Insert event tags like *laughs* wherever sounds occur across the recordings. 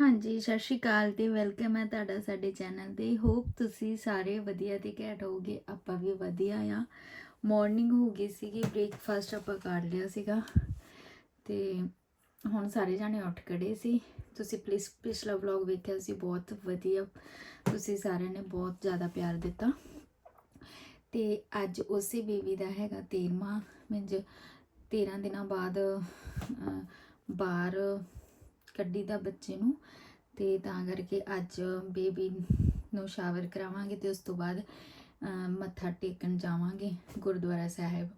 ਹਾਂਜੀ, ਸਤਿ ਸ਼੍ਰੀ ਅਕਾਲ ਤੇ ਵੈਲਕਮ ਹੈ ਤੁਹਾਡਾ ਸਾਡੇ ਚੈਨਲ ਤੇ। ਹੋਪ ਤੁਸੀਂ ਸਾਰੇ ਵਧੀਆ ਤੇ ਘੈਂਟ ਹੋਗੇ ਆਪਾਂ ਵੀ ਵਧੀਆ ਆ ਮਾਰਨਿੰਗ ਹੋ ਗਈ ਸੀਗੀ ਬ੍ਰੇਕਫਾਸਟ ਆਪਾਂ ਕਰ ਲਿਆ ਸੀਗਾ। ਤੇ ਹੁਣ ਸਾਰੇ ਜਾਣੇ ਉੱਠ ਖੜੇ ਸੀ। ਤੁਸੀਂ ਪਲੀਜ਼ ਪਿਛਲਾ ਵਲੌਗ ਵੇਖਿਆ ਸੀ ਬਹੁਤ ਵਧੀਆ, ਤੁਸੀਂ ਸਾਰਿਆਂ ਨੇ ਬਹੁਤ ਜ਼ਿਆਦਾ ਪਿਆਰ ਦਿੱਤਾ। ਤੇ ਅੱਜ ਉਸੇ ਬੇਬੀ ਦਾ ਹੈਗਾ 13ਵਾਂ ਮੀਨਜ਼ 13 ਦਿਨਾਂ ਬਾਅਦ ਬਾਹਰ ਕੱਢੀ ਦਾ ਬੱਚੇ ਨੂੰ ਤੇ ਤਾਂ ਕਰਕੇ ਅੱਜ ਬੇਬੀ ਨੂੰ ਸ਼ਾਵਰ ਕਰਾਵਾਂਗੇ ਤੇ ਉਸ ਤੋਂ ਬਾਅਦ ਮੱਥਾ ਟੇਕਣ ਜਾਵਾਂਗੇ ਗੁਰਦੁਆਰਾ ਸਾਹਿਬ।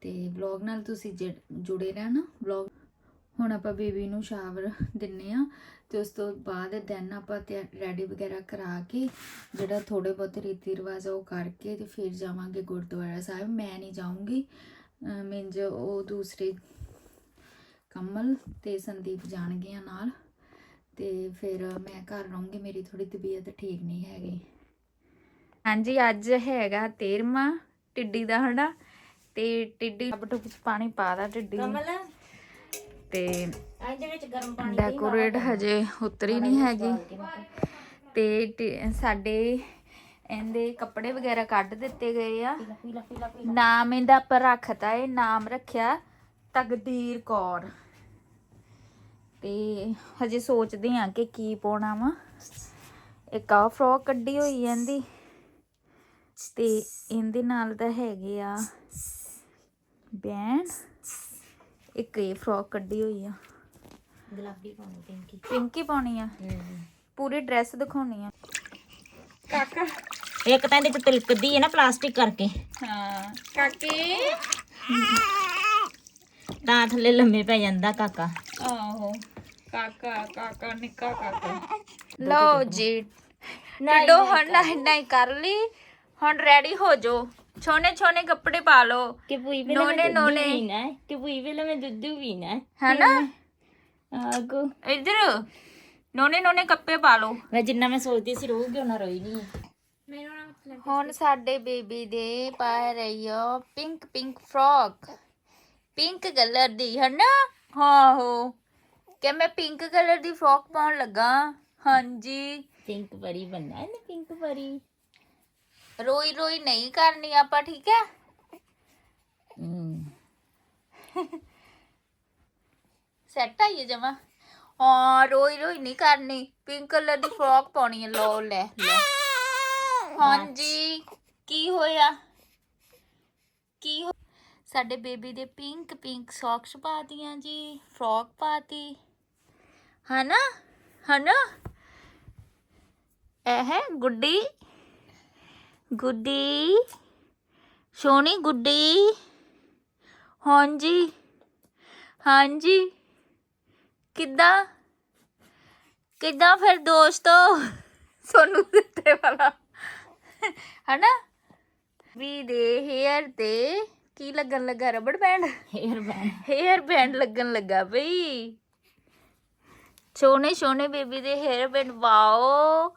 ਤੇ ਵਲੌਗ ਨਾਲ ਤੁਸੀਂ ਜੁੜੇ ਰਹਿਣਾ ਵਲੌਗ ਹੁਣ ਆਪਾਂ ਬੇਬੀ ਨੂੰ ਸ਼ਾਵਰ ਦਿੰਨੇ ਆ ਤੇ ਉਸ ਤੋਂ ਬਾਅਦ ਦੈਨ ਆਪਾਂ ਤੇ ਰੈਡੀ ਵਗੈਰਾ ਕਰਾ ਕੇ ਜਿਹੜਾ ਥੋੜੇ ਬਹੁਤ ਰੀਤੀ ਰਿਵਾਜ ਆ ਉਹ ਕਰਕੇ ਤੇ ਫਿਰ ਜਾਵਾਂਗੇ ਗੁਰਦੁਆਰਾ ਸਾਹਿਬ। ਮੈਂ ਨਹੀਂ ਜਾਊਂਗੀ ਮੀਨਜ਼ ਉਹ ਦੂਸਰੇ ਕਮਲ ਤੇ ਸੰਦੀਪ ਜਾਣਗੇ ਆ ਨਾਲ ਤੇ ਫਿਰ ਮੈਂ ਘਰ ਰਹੂੰਗੀ ਮੇਰੀ ਥੋੜੀ ਤਬੀਅਤ ਠੀਕ ਨਹੀਂ ਹੈਗੀ। ਹਾਂਜੀ ਅੱਜ ਹੈਗਾ 13ਵਾਂ ਟਿੱਡੀ ਦਾ ਹਨਾ ਤੇ ਟਿੱਡੀ ਬਟੂ ਵਿੱਚ ਪਾਣੀ ਪਾ ਦਾ ਟਿੱਡੀ। ਕਮਲ ਤੇ ਇਹਦੇ ਵਿੱਚ ਗਰਮ ਪਾਣੀ ਡੈਕੋਰੇਟ ਹਜੇ ਉਤਰੀ ਨਹੀਂ ਹੈਗੀ। ਤੇ ਸਾਡੇ ਇਹਦੇ ਕੱਪੜੇ ਵਗੈਰਾ ਕੱਢ ਦਿੱਤੇ ਗਏ ਆ। ਨਾਮ ਇਹਦਾ ਆਪਾਂ ਰੱਖਤਾ ਹੈ ਨਾਮ ਰੱਖਿਆ ਤਕਦੀਰ ਕੌਰ। ਤੇ ਹਜੇ ਸੋਚਦੇ ਆ ਕਿ ਕੀ ਪਾਉਣਾ ਵਾ। ਇੱਕ ਆ ਫਰੋਕ ਕੱਢੀ ਹੋਈ ਇਹਦੀ। ਤੇ ਇਹਦੇ ਨਾਲ ਤਾਂ ਹੈਗੇ ਆ ਬੈਂਡ। ਇੱਕ ਇਹ ਫਰੋਕ ਕੱਢੀ ਹੋਈ ਆ। ਗੁਲਾਬੀ ਪਾਣੀ ਪਿੰਕੀ। ਪਿੰਕੀ ਪਾਉਣੀ ਆ। ਪੂਰੀ ਡਰੈਸ ਦਿਖਾਉਣੀ ਆ। ਕਾਕਾ। ਇੱਕ ਤਾਂ ਇਹਦੇ ਚ ਤਿਲਕਦੀ ਹੈ ਨਾ ਪਲਾਸਟਿਕ ਕਰਕੇ। ਹਾਂ। ਕਾਕੇ। ਤਾਂ ਥੱਲੇ ਲੰਮੇ ਪੈ ਜਾਂਦਾ ਕਾਕਾ। ਆਹੋ ਕਾਕਾ ਕਾਕਾ ਨਿੱਕਾ ਕਾਕਾ। ਲਓ ਜੀ ਟਿੱਡੋ ਹੁਣ ਨਹੀਂ ਨਹੀਂ ਕਰ। ਲਈ। ਹੁਣ ਰੈਡੀ ਹੋ ਜੋ ਛੋਨੇ ਛੋਨੇ ਕੱਪੜੇ ਪਾ ਲਓ। ਕਿ ਪੂਈ ਵੇਲੇ ਨੋਨੇ ਨੋਨੇ। ਪੀਣਾ ਕਿ ਪੂਈ ਵੇਲੇ ਮੈਂ ਦੁੱਧ ਪੀਣਾ ਹੈ? ਹੈਨਾ? ਆਗੋ। ਇੱਧਰ ਨੋਨੇ ਨੋਨੇ ਕੱਪੜੇ ਪਾ ਲਓ। ਮੈਂ ਜਿੰਨਾ ਮੈਂ ਸੋਚਦੀ ਸੀ ਰੋਊਗੀ ਉਹਨਾਂ ਰੋਈ ਨਹੀਂ ਹੁਣ ਸਾਡੇ ਬੇਬੀ ਦੇ ਪਾ ਰਹੀ ਹੋ pink pink frock pink colour ਦੀ ਹੈ ਨਾ? ਹਾਂ ਹੋ ਕਿ ਮੈਂ ਪਿੰਕ ਕਲਰ ਦੀ ਫਰੋਕ ਪਾਉਣ ਲੱਗਾ? ਹਾਂਜੀ। ਪਿੰਕ ਪਰੀ ਬੰਨਾ ਹੈ ਨਾ ਪਿੰਕ ਪਰੀ? ਰੋਈ ਰੋਈ ਨਹੀਂ ਕਰਨੀ ਆਪਾਂ ਠੀਕ ਹੈ? ਹਮ ਸੈੱਟ ਆਈਏ ਜਮਾ? ਹਾਂ ਰੋਈ ਰੋਈ ਨਹੀਂ ਕਰਨੀ। ਪਿੰਕ ਕਲਰ ਦੀ ਫਰੋਕ ਪਾਉਣੀ ਹੈ ਲੋ ਲੈ। ਲੈ ਹਾਂਜੀ। ਕੀ ਹੋਇਆ? ਕੀ ਹੋ ਸਾਡੇ ਬੇਬੀ ਦੇ ਪਿੰਕ ਪਿੰਕ ਸੌਕਸ ਪਾਤੀਆਂ ਜੀ, ਫਰੋਕ ਪਾਤੀ। ਹਨਾ? ਹਨਾ? ਇਹ ਹੈ ਗੁੱਡੀ। ਗੁੱਡੀ। ਸੋਹਣੀ ਗੁੱਡੀ। ਹਾਂਜੀ। ਹਾਂਜੀ। ਕਿੱਦਾਂ? ਕਿੱਦਾਂ ਫਿਰ ਦੋਸਤੋ? ਸੋਨੂੰ ਦਿੱਤੇ ਵਾਲਾ। ਹਨਾ? ਵੀ ਦੇ ਹੇਅਰ ਤੇ ਕੀ ਲੱਗਣ ਲੱਗਾ? Rubber band? Hair band. Hair band ਲੱਗਣ ਲੱਗਾ ਬਈ। ਸੋਹਣੇ ਸੋਹਣੇ ਬੇਬੀ ਦੇ ਹੇਅਰ ਬੈਂਡ ਵਾਓ।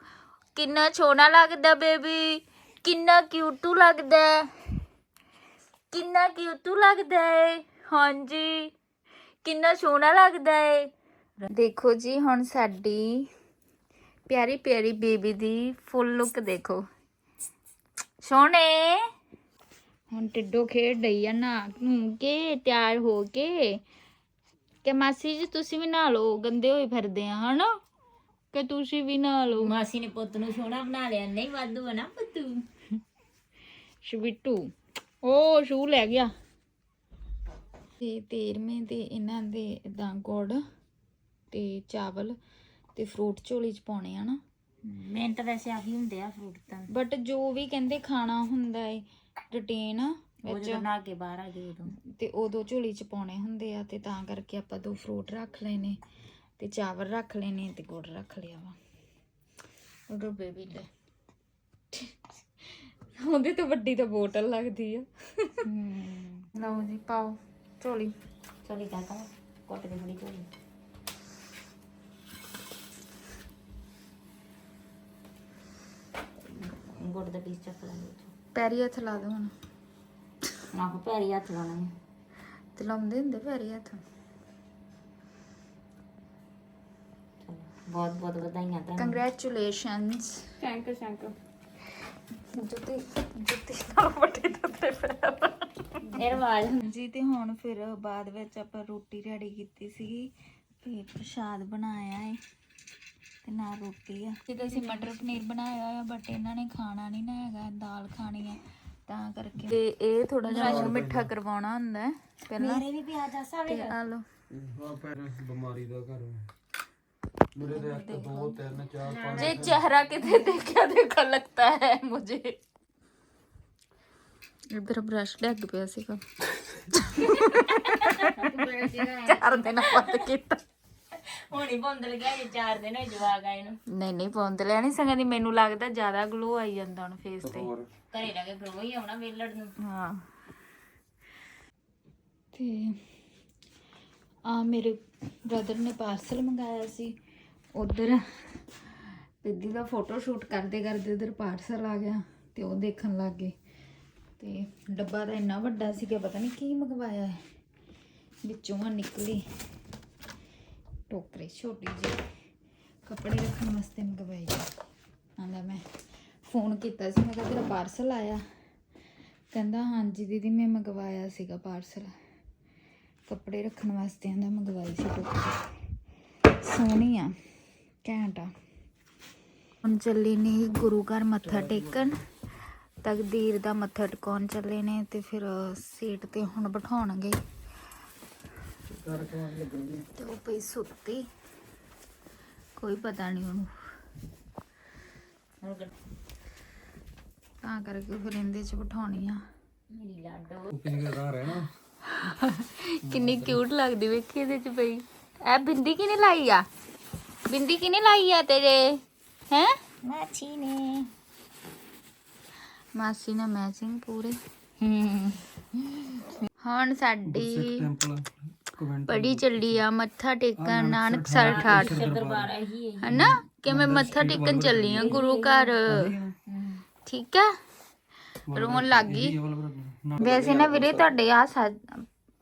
ਕਿੰਨਾ ਸੋਹਣਾ ਲੱਗਦਾ ਬੇਬੀ। ਕਿੰਨਾ ਕਿਊਟੂ ਲੱਗਦਾ। ਹੈ। ਕਿੰਨਾ ਕਿਊਟੂ ਲੱਗਦਾ ਹੈ ਹਾਂਜੀ। ਕਿੰਨਾ ਸੋਹਣਾ ਲੱਗਦਾ ਹੈ ਦੇਖੋ ਜੀ ਹੁਣ ਸਾਡੀ ਪਿਆਰੀ ਪਿਆਰੀ ਬੇਬੀ ਦੀ ਫੁੱਲ ਲੁੱਕ ਦੇਖੋ। ਸੋਹਣੇ ਹੁਣ ਟਿੱਡੋ ਖੇਡ ਰਹੀ ਆ ਨਾ ਨੂੰ ਕੇ ਤਿਆਰ ਹੋ ਕੇ। ਕਿ ਮਾਸੀ ਜੀ ਤੁਸੀਂ ਵੀ ਨਹਾ ਲਓ ਗੰਦੇ ਹੋਏ ਫਿਰਦੇ ਆ ਹਨਾ? ਕਿ ਤੁਸੀਂ ਵੀ ਨਹਾ ਲਓ। ਮਾਸੀ ਨੇ ਪੁੱਤ ਨੂੰ ਸੋਹਣਾ ਬਣਾ ਲਿਆ ਨਹੀਂ ਵਾਧੂ ਨਾ ਪੁੱਤੂ? ਸ਼ਵਿੱਟੂ ਉਹ ਸ਼ੂ ਲੈ ਗਿਆ। ਤੇ ਤੇਰਵੇਂ ਦੇ ਇਹਨਾਂ ਦੇ ਇਦਾਂ ਗੁੜ ਤੇ ਚਾਵਲ ਤੇ ਫਰੂਟ ਝੋਲੀ ਚ ਪਾਉਣੇ ਆ ਨਾ। ਮਿਹਨਤ ਵੈਸੇ ਆਹੀ ਹੁੰਦੇ ਆ ਫਰੂਟ ਤਾਂ। ਬਟ ਜੋ ਵੀ ਕਹਿੰਦੇ ਖਾਣਾ ਹੁੰਦਾ ਏ ਰੁਟੀਨ ਉਹ ਵਿੱਚ ਜਦੋਂ ਕੇ ਬਾਹਰ ਆ ਗਏ ਉਦੋਂ। ਤੇ ਉਦੋਂ ਝੋਲੀ ਚ ਪਾਉਣੇ ਹੁੰਦੇ ਆ ਤੇ ਤਾਂ ਕਰਕੇ ਆਪਾਂ ਦੋ ਫਰੂਟ ਰੱਖ ਲਏ ਨੇ ਤੇ ਚਾਵਲ ਰੱਖ ਲਏ ਨੇ ਤੇ ਗੁੜ ਰੱਖ ਲਿਆ ਵਾ। ਉਧਰ ਬੇਬੀ ਲੈ ਉਹਦੇ ਤੋਂ ਵੱਡੀ ਤਾਂ ਬੋਤਲ ਲੱਗਦੀ ਆ। ਲਓ ਜੀ ਪਾਓ ਝੋਲੀ। ਚਲੀ ਜਾ ਤਾ ਕੋਟ ਦੇ ਬੜੀ ਝੋਲੀ। ਗੁੜ ਦਾ ਪੀਸ ਚੱਕ ਲਾਂਗੇ। ਪੈਰੀ ਹੱਥ ਲਾ ਦੋ ਹੁਣ। ਨਾ ਕੋ ਪੈਰੀ ਹੱਥ ਲਾਣਾ ਹੈ ਤੇ ਲਾਉਂਦੇ ਹੁੰਦੇ ਪੈਰੀ ਹੱਥ। ਬਹੁਤ ਬਹੁਤ ਵਧਾਈਆਂ ਤੁਹਾਨੂੰ। Congratulations thank you thank you ਜੁੱਤੀ ਜੁੱਤੀ ਨਾਲ ਵੱਡੇ ਦਿੱਤੇ ਇਹ ਰਿਵਾਜ। ਜੀ ਤੇ ਹੁਣ ਫਿਰ ਬਾਅਦ ਵਿੱਚ ਆਪਾਂ ਰੋਟੀ ਰੈਡੀ ਕੀਤੀ ਸੀਗੀ ਤੇ ਪ੍ਰਸ਼ਾਦ ਬਣਾਇਆ ਏ। ਤੇ ਨਾਲ ਰੋਟੀ ਆ। ਤੇ ਅਸੀਂ ਮਟਰ ਪਨੀਰ ਬਣਾਇਆ ਹੋਇਆ ਬਟ ਇਹਨਾਂ ਨੇ ਖਾਣਾ ਨਹੀਂ ਨਾ ਹੈਗਾ ਦਾਲ ਖਾਣੀ ਆ ਤਾਂ ਕਰਕੇ। ਤੇ ਇਹ ਥੋੜਾ ਜਿਹਾ ਮੂੰਹ ਮਿੱਠਾ ਕਰਵਾਉਣਾ ਹੁੰਦਾ ਹੈ ਪਹਿਲਾਂ। ਮੇਰੇ ਵੀ ਪਿਆਜ਼ ਆ ਸਾਵੇ ਤੇ ਆ। ਪੈਰ ਬਿਮਾਰੀ ਦਾ ਘਰ ਮੇਰੇ ਦੇ ਇੱਕ ਦੋ ਤਿੰਨ ਚਾਰ ਪੰਜ। ਜੇ ਚेहरा ਕਿਤੇ ਦੇਖਿਆ ਦੇਖੋ ਲੱਗਦਾ ਹੈ ਮੁਝੇ। ਇਧਰ ਬ੍ਰਸ਼ ਡੱਗ ਪਿਆ ਸੀਗਾ। *laughs* ਚਾਰ ਦਿਨ ਬਾਅਦ ਕੀਤਾ। ਹੁਣੀ ਬੰਦਲ ਗਿਆ ਜੇ ਚਾਰ ਦਿਨ ਹੋਏ ਜਵਾਗ ਆਏ ਨੂੰ। ਨਹੀਂ ਨਹੀਂ ਪੌਂਦ ਲਿਆ ਨਹੀਂ ਸੰਗਾ ਦੀ ਮੈਨੂੰ ਲੱਗਦਾ ਜ਼ਿਆਦਾ ਗਲੋ ਆਈ ਜਾਂਦਾ ਹੁਣ ਫੇਸ ਤੇ ਹੋਰ? ਘਰੇ ਰਹਿ ਕੇ ਗਰੋ ਹੀ ਆਉਣਾ ਵੇਲੜ ਨੂੰ। ਹਾਂ। ਤੇ ਆ ਮੇਰੇ ਬ੍ਰਦਰ ਨੇ ਪਾਰਸਲ ਮੰਗਾਇਆ ਸੀ। ਉਧਰ ਪਿੱਦੀ ਦਾ ਫੋਟੋ ਸ਼ੂਟ ਕਰਦੇ ਕਰਦੇ ਉਧਰ ਪਾਰਸਲ ਆ ਗਿਆ ਤੇ ਉਹ ਦੇਖਣ ਲੱਗ ਗਏ। ਤੇ ਡੱਬਾ ਤਾਂ ਇੰਨਾ ਵੱਡਾ ਸੀਗਾ ਪਤਾ ਨਹੀਂ ਕੀ ਮੰਗਵਾਇਆ ਹੈ। ਵਿੱਚੋਂ ਆ ਨਿਕਲੀ। ਟੋਕਰੀ ਛੋਟੀ ਜਿਹੀ ਕੱਪੜੇ ਰੱਖਣ ਵਾਸਤੇ ਮੰਗਵਾਈ ਆਂਦਾ ਮੈਂ ਫੋਨ ਕੀਤਾ ਸੀ ਮੈਂ ਕਿਹਾ ਤੇਰਾ ਪਾਰਸਲ ਆਇਆ। ਕਹਿੰਦਾ ਹਾਂਜੀ ਦੀਦੀ ਮੈਂ ਮੰਗਵਾਇਆ ਸੀਗਾ ਪਾਰਸਲ ਕੱਪੜੇ ਰੱਖਣ ਵਾਸਤੇ ਆਂਦਾ ਮੰਗਵਾਈ ਸੀ ਟੋਕਰੀ। ਸੋਹਣੀ ਆ ਘੈਂਟ ਆ। ਹੁਣ ਚੱਲੇ ਨੇ ਗੁਰੂ ਘਰ ਮੱਥਾ ਟੇਕਣ। ਤਕਦੀਰ ਦਾ ਮੱਥਾ ਟਿਕਾਉਣ ਚੱਲੇ ਨੇ ਤੇ ਫਿਰ ਸੀਟ ਤੇ ਹੁਣ ਬਿਠਾਉਣਗੇ। ਤੇ ਉਹ ਪਈ ਸੁੱਤੀ। ਕੋਈ ਪਤਾ ਨਹੀਂ ਉਹਨੂੰ। ਤਾਂ ਕਰਕੇ ਫਿਰ ਇਹਦੇ ਚ ਬਿਠਾਉਣੀ ਆ। ਮੇਰੀ ਲਾਡੋ। ਤੂੰ ਕਿੰਨੇ ਦਾ ਰਹਿਣਾ? ਕਿੰਨੀ ਕਿਊਟ ਲੱਗਦੀ ਵੇਖੀ ਇਹਦੇ ਚ ਪਈ। ਐ ਬਿੰਦੀ ਕਿਨੇ ਲਾਈ ਆ? ਬਿੰਦੀ ਕਿਨੇ ਲਾਈ ਆ ਤੇਰੇ? ਹੈ? ਮਾਛੀ ਨੇ। ਮਾਸੀ ਨਾਲ ਮੈਚਿੰਗ ਪੂਰੇ। ਹੂੰ। ਹੁਣ ਸਾਡੀ ਪੜੀ ਚੱਲੀ ਆ ਮੱਥਾ ਟੇਕਣ ਨਾਨਕ ਸਰ ਠਾਠ। ਦਰਬਾਰ ਇਹੀ ਹੈ। ਹਨਾ? ਕਿ ਮੈਂ ਮੱਥਾ ਟੇਕਣ ਚੱਲੀ ਆ ਗੁਰੂ ਘਰ। ਠੀਕ ਆ? ਰੋਣ ਲੱਗ ਗਈ। ਵੈਸੇ ਨਾ ਵੀਰੇ ਤੁਹਾਡੇ ਆ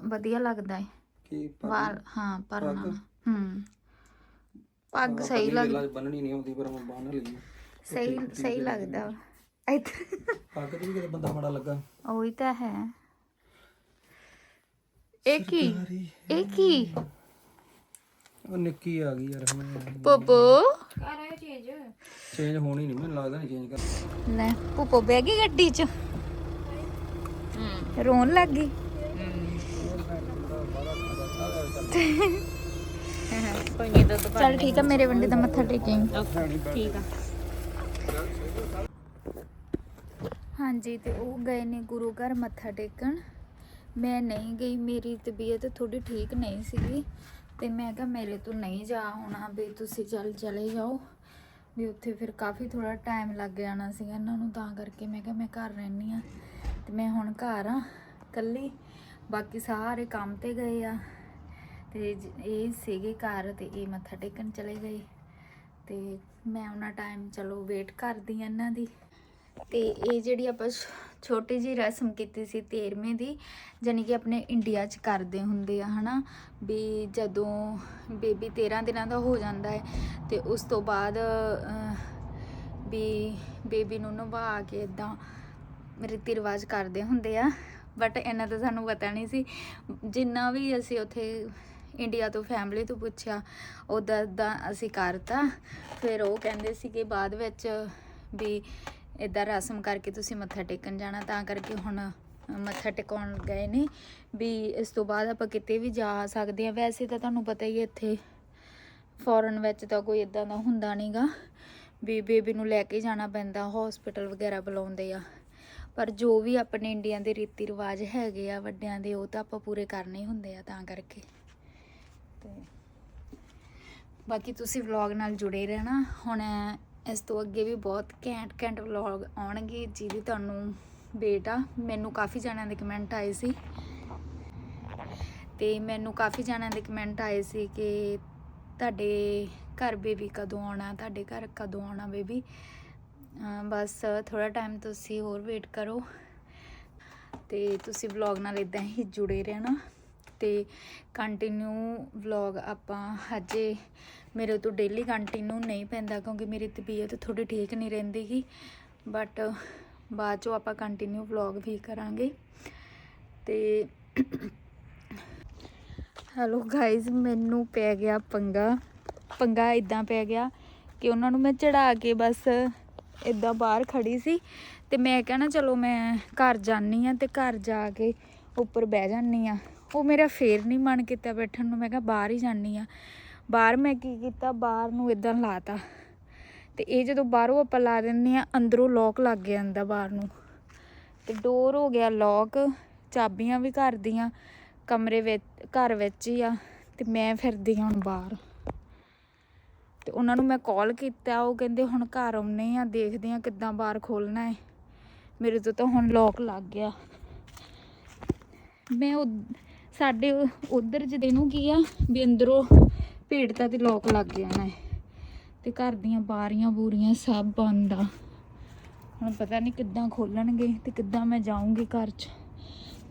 ਵਧੀਆ ਲੱਗਦਾ ਹੈ ਕੀ ਵਾਲ ਹਾਂ ਪਰਨਾ ਹੂੰ ਪੱਗ ਸਹੀ ਲੱਗ ਲੱਗ ਬੰਨਣੀ ਨਹੀਂ ਆਉਂਦੀ ਪਰ ਮੈਂ ਬੰਨ ਲਈ ਸਹੀ ਸਹੀ ਲੱਗਦਾ। ਇੱਧਰ। ਪੱਗ ਤੇ ਵੀ ਕਿਤੇ ਬੰਦਾ ਬੜਾ ਲੱਗਾ। ਉਹੀ ਤਾਂ ਹੈ। ਇਹ ਕੀ? ਇਹ ਕੀ? ਉਹ ਨਿੱਕੀ ਆ ਗਈ ਯਾਰ ਹੁਣ ਪੋਪੋ। ਚੇਂਜ ਹੋਣੀ ਨਹੀਂ ਮੈਨੂੰ ਲੱਗਦਾ ਨਹੀਂ ਚੇਂਜ ਕਰ ਲੈ ਪੋਪੋ ਬਹਿ ਗਈ ਗੱਡੀ 'ਚ। ਰੋਣ ਲੱਗ ਗਈ। ਕੋਈ ਨਹੀਂ ਦੁੱਧ ਪਾ ਚਲ ਠੀਕ ਆ ਮੇਰੇ ਵੰਡੇ ਦਾ ਮੱਥਾ ਟੇਕੇਂ ਠੀਕ ਆ ਹਾਂਜੀ ਤੇ ਉਹ ਗਏ ਨੇ ਗੁਰੂ ਘਰ ਮੱਥਾ ਟੇਕਣ। ਮੈਂ ਨਹੀਂ ਗਈ, ਮੇਰੀ ਤਬੀਅਤ ਥੋੜੀ ਠੀਕ ਨਹੀਂ ਸੀਗੀ ਤੇ ਮੈਂ ਕਿਹਾ ਮੇਰੇ ਤੋਂ ਨਹੀਂ ਜਾ ਹੋਣਾ ਵੀ ਤੁਸੀਂ ਚੱਲ ਚਲੇ ਜਾਓ। ਵੀ ਉੱਥੇ ਫਿਰ ਕਾਫੀ ਥੋੜਾ ਟਾਈਮ ਲੱਗ ਜਾਣਾ ਸੀਗਾ ਇਹਨਾਂ ਨੂੰ, ਤਾਂ ਕਰਕੇ ਮੈਂ ਕਿਹਾ ਮੈਂ ਘਰ ਰਹਿਣੀ ਆ ਤੇ ਮੈਂ ਹੁਣ ਘਰ ਆ ਇਕੱਲੀ, ਬਾਕੀ ਸਾਰੇ ਕੰਮ ਤੇ ਗਏ ਆ ਤੇ ਜ- ਇਹ ਸੀਗੇ ਘਰ ਤੇ ਇਹ ਮੱਥਾ ਟੇਕਣ ਚਲੇ ਗਏ ਤੇ ਮੈਂ ਉਹਨਾਂ ਟਾਈਮ ਚਲੋ ਵੇਟ ਕਰਦੀ ਆ ਇਹਨਾਂ ਦੀ। ਤੇ ਇਹ ਜਿਹੜੀ ਆਪਾਂ ਛ- ਛੋਟੀ ਜੀ ਰਸਮ ਕੀਤੀ ਸੀ 13ਵੇਂ ਦੀ, ਜਾਣੀ ਕਿ ਆਪਣੇ ਇੰਡੀਆ 'ਚ ਕਰਦੇ ਹੁੰਦੇ ਆ, ਹਨਾ? ਵੀ ਜਦੋਂ ਬੇਬੀ 13 ਦਿਨਾਂ ਦਾ ਹੋ ਜਾਂਦਾ ਹੈ ਤੇ ਉਸ ਤੋਂ ਬਾਅਦ ਵੀ ਬੇਬੀ ਨੂੰ ਨਵਾ ਕੇ ਇਦਾਂ ਰੀਤੀ ਰਿਵਾਜ ਕਰਦੇ ਹੁੰਦੇ ਆ। ਬਟ ਇਹਨਾਂ ਦਾ ਸਾਨੂੰ ਪਤਾ ਨਹੀਂ ਸੀ। ਜਿੰਨਾ ਵੀ ਅਸੀਂ ਉੱਥੇ ਇੰਡੀਆ ਤੋਂ ਫੈਮਿਲੀ ਤੋਂ ਪੁੱਛਿਆ ਉਦਾਂ ਦਾ ਅਸੀਂ ਕਰਤਾ। ਫਿਰ ਉਹ ਕਹਿੰਦੇ ਸੀ ਕਿ ਬਾਅਦ ਵਿੱਚ ਵੀ ਇਦਾਂ ਰਸਮ ਕਰਕੇ ਤੁਸੀਂ ਮੱਥਾ ਟੇਕਣ ਜਾਣਾ, ਤਾਂ ਕਰਕੇ ਹੁਣ ਮੱਥਾ ਟਿਕਾਉਣ ਗਏ ਨੇ। ਵੀ ਇਸ ਤੋਂ ਬਾਅਦ ਆਪਾਂ ਕਿਤੇ ਵੀ ਜਾ ਸਕਦੇ ਆ ਵੈਸੇ ਤਾਂ ਤੁਹਾਨੂੰ ਪਤਾ ਹੀ ਹੈ, ਇੱਥੇ ਫੋਰਨ ਵਿੱਚ ਤਾਂ ਕੋਈ ਇਦਾਂ ਦਾ ਹੁੰਦਾ ਨਹੀਂਗਾ। ਵੀ ਬੇਬੀ ਨੂੰ ਲੈ ਕੇ ਜਾਣਾ ਪੈਂਦਾ ਹਸਪੀਟਲ ਵਗੈਰਾ ਬੁਲਾਉਂਦੇ ਆ। ਪਰ ਜੋ ਵੀ ਆਪਣੇ ਇੰਡੀਆ ਦੇ ਰੀਤੀ ਰਿਵਾਜ ਹੈਗੇ ਆ ਵੱਡਿਆਂ ਦੇ, ਉਹ ਤਾਂ ਆਪਾਂ ਪੂਰੇ ਕਰਨੇ ਹੁੰਦੇ ਆ, ਤਾਂ ਕਰਕੇ। ਤੇ ਬਾਕੀ ਤੁਸੀਂ ਵਲੌਗ ਨਾਲ ਜੁੜੇ ਰਹਿਣਾ। ਹੁਣ ਇਸ ਤੋਂ ਅੱਗੇ ਵੀ ਬਹੁਤ ਘੈਂਟ ਘੈਂਟ ਵਲੌਗ ਆਉਣਗੇ, ਜਿਹਦੀ ਤੁਹਾਨੂੰ ਬੇਟਾ ਮੈਨੂੰ ਕਾਫੀ ਜਣਿਆਂ ਦੇ ਕਮੈਂਟ ਆਏ ਸੀ। ਤੇ ਮੈਨੂੰ ਕਾਫੀ ਜਣਿਆਂ ਦੇ ਕਮੈਂਟ ਆਏ ਸੀ ਕਿ ਤੁਹਾਡੇ ਘਰ ਬੇਬੀ ਕਦੋਂ ਆਉਣਾ, ਤੁਹਾਡੇ ਘਰ ਕਦੋਂ ਆਉਣਾ ਬੇਬੀ ਬਸ ਥੋੜਾ ਟਾਈਮ ਤੁਸੀਂ ਹੋਰ ਵੇਟ ਕਰੋ। ਤੇ ਤੁਸੀਂ ਵਲੌਗ ਨਾਲ ਇਦਾਂ ਹੀ ਜੁੜੇ ਰਹਿਣਾ। ਤੇ ਕੰਟੀਨਿਊ ਵਲੌਗ ਆਪਾਂ ਹਜੇ ਮੇਰੇ ਤੋਂ ਡੇਲੀ ਕੰਟੀਨਿਊ ਨਹੀਂ ਪੈਂਦਾ ਕਿਉਂਕਿ ਮੇਰੀ ਤਬੀਅਤ ਥੋੜੀ ਠੀਕ ਨਹੀਂ ਰਹਿੰਦੀ ਗੀ। ਬਟ ਬਾਅਦ ਚੋਂ ਆਪਾਂ ਕੰਟੀਨਿਊ ਵਲੌਗ ਵੀ ਕਰਾਂਗੇ। ਤੇ ਹੈਲੋ ਗਾਇਜ਼ ਮੈਨੂੰ ਪੈ ਗਿਆ ਪੰਗਾ। ਪੰਗਾ ਇਦਾਂ ਪੈ ਗਿਆ ਕਿ ਉਹਨਾਂ ਨੂੰ ਮੈਂ ਚੜਾ ਕੇ ਬਸ ਇਦਾਂ ਬਾਹਰ ਖੜੀ ਸੀ ਤੇ ਮੈਂ ਕਹਿਣਾ ਚਲੋ ਮੈਂ ਘਰ ਜਾਨੀ ਆ ਤੇ ਘਰ ਜਾ ਕੇ ਉੱਪਰ ਬਹਿ ਜਾਨੀ ਆ ਉਹ ਮੇਰਾ ਫੇਰ ਨਹੀਂ ਮਨ ਕੀਤਾ ਬੈਠਣ ਨੂੰ, ਮੈਂ ਕਿਹਾ ਬਾਹਰ ਹੀ ਜਾਨੀ ਆ ਬਾਹਰ ਮੈਂ ਕੀ ਕੀਤਾ, ਬਾਹਰ ਨੂੰ ਇਦਾਂ ਲਾਤਾ। ਤੇ ਇਹ ਜਦੋਂ ਬਾਹਰੋਂ ਆਪਾਂ ਲਾ ਦਿੰਨੇ ਆ ਅੰਦਰੋਂ ਲੋਕ ਲੱਗ ਜਾਂਦਾ ਬਾਹਰ ਨੂੰ। ਤੇ ਡੋਰ ਹੋ ਗਿਆ ਲੋਕ ਚਾਬੀਆਂ ਵੀ ਘਰ ਦੀਆਂ, ਕਮਰੇ ਵਿੱਚ, ਘਰ ਵਿੱਚ ਹੀ ਆ, ਤੇ ਮੈਂ ਫਿਰਦੀ ਹਾਂ ਹੁਣ ਬਾਹਰ। ਤੇ ਉਹਨਾਂ ਨੂੰ ਮੈਂ ਕਾਲ ਕੀਤਾ, ਉਹ ਕਹਿੰਦੇ ਹੁਣ ਘਰ ਆਉਨੇ ਆ, ਦੇਖਦੇ ਆ ਕਿੱਦਾਂ ਬਾਹਰ ਖੋਲਣਾ ਹੈ। ਮੇਰੇ ਤੋਂ ਤਾਂ ਹੁਣ ਲੋਕ ਲੱਗ ਗਿਆ। ਮੈਂ ਉਹ ਸਾਡੇ ਉਧਰ ਜਿਹਦੇ ਨੂੰ ਕੀ ਆ? ਵੀ ਅੰਦਰੋਂ ਭੇੜਤਾ ਤੇ ਲੋਕ ਲੱਗ ਜਾਣਾ ਹੈ। ਤੇ ਘਰ ਦੀਆਂ ਬਾਰੀਆਂ ਬੂਰੀਆਂ ਸਭ ਬੰਦ ਆ। ਹੁਣ ਪਤਾ ਨਹੀਂ ਕਿੱਦਾਂ ਖੋਲਣਗੇ ਤੇ ਕਿੱਦਾਂ ਮੈਂ ਜਾਊਂਗੀ ਘਰ 'ਚ।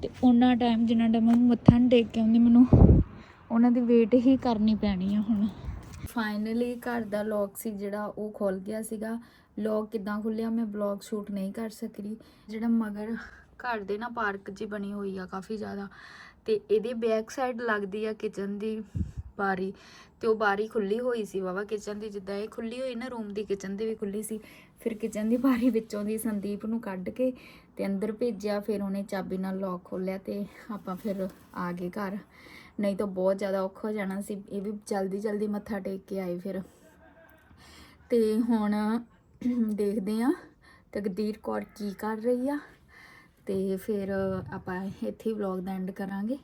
ਤੇ ਉਹਨਾਂ ਟਾਈਮ ਜਿੰਨਾ ਟਾਈਮ ਮੈਂ ਮੱਥਾ ਨਹੀਂ ਟੇਕ ਕੇ ਆਉਂਦੀ, ਮੈਨੂੰ ਉਹਨਾਂ ਦੀ ਵੇਟ ਹੀ ਕਰਨੀ ਪੈਣੀ ਆ ਹੁਣ। ਫਾਈਨਲੀ ਘਰ ਦਾ ਲੋਕ ਸੀ ਜਿਹੜਾ ਉਹ ਖੁੱਲ ਗਿਆ ਸੀਗਾ। ਲੋਕ ਕਿੱਦਾਂ ਖੁੱਲਿਆ ਮੈਂ ਬਲੌਗ ਸ਼ੂਟ ਨਹੀਂ ਕਰ ਸਕੀ ਜਿਹੜਾ ਮਗਰ ਘਰ ਦੇ ਨਾ ਪਾਰਕ ਜੀ ਬਣੀ ਹੋਈ ਆ ਕਾਫੀ ਜ਼ਿਆਦਾ। ਤੇ ਇਹਦੀ ਬੈਕ ਸਾਈਡ ਲੱਗਦੀ ਆ ਕਿਚਨ ਦੀ ਬਾਰੀ ਤੇ ਉਹ ਬਾਰੀ ਖੁੱਲੀ ਹੋਈ ਸੀ ਵਾਵਾ ਕਿਚਨ ਦੀ, ਜਿੱਦਾਂ ਇਹ ਖੁੱਲੀ ਹੋਈ ਨਾ ਰੂਮ ਦੀ ਕਿਚਨ ਦੀ ਵੀ ਖੁੱਲੀ ਸੀ। ਫਿਰ ਕਿਚਨ ਦੀ ਬਾਰੀ ਵਿੱਚੋਂ ਦੀ ਸੰਦੀਪ ਨੂੰ ਕੱਢ ਕੇ ਤੇ ਅੰਦਰ ਭੇਜਿਆ, ਫਿਰ ਉਹਨੇ ਚਾਬੀ ਨਾਲ ਲੌਕ ਖੋਲਿਆ ਤੇ ਆਪਾਂ ਫਿਰ ਆ ਗਏ ਘਰ। ਨਹੀਂ ਤਾਂ ਬਹੁਤ ਜ਼ਿਆਦਾ ਔਖਾ ਹੋ ਜਾਣਾ ਸੀ, ਇਹ ਵੀ ਜਲਦੀ ਜਲਦੀ ਮੱਥਾ ਟੇਕ ਕੇ ਆਏ ਫਿਰ। ਤੇ ਹੁਣ ਦੇਖਦੇ ਆ ਤਕਦੀਰ ਕੌਰ ਕੀ ਕਰ ਰਹੀ ਆ। ਤੇ ਫਿਰ ਆਪਾਂ ਇੱਥੇ ਹੀ ਵਲੌਗ ਦਾ ਐਂਡ ਕਰਾਂਗੇ।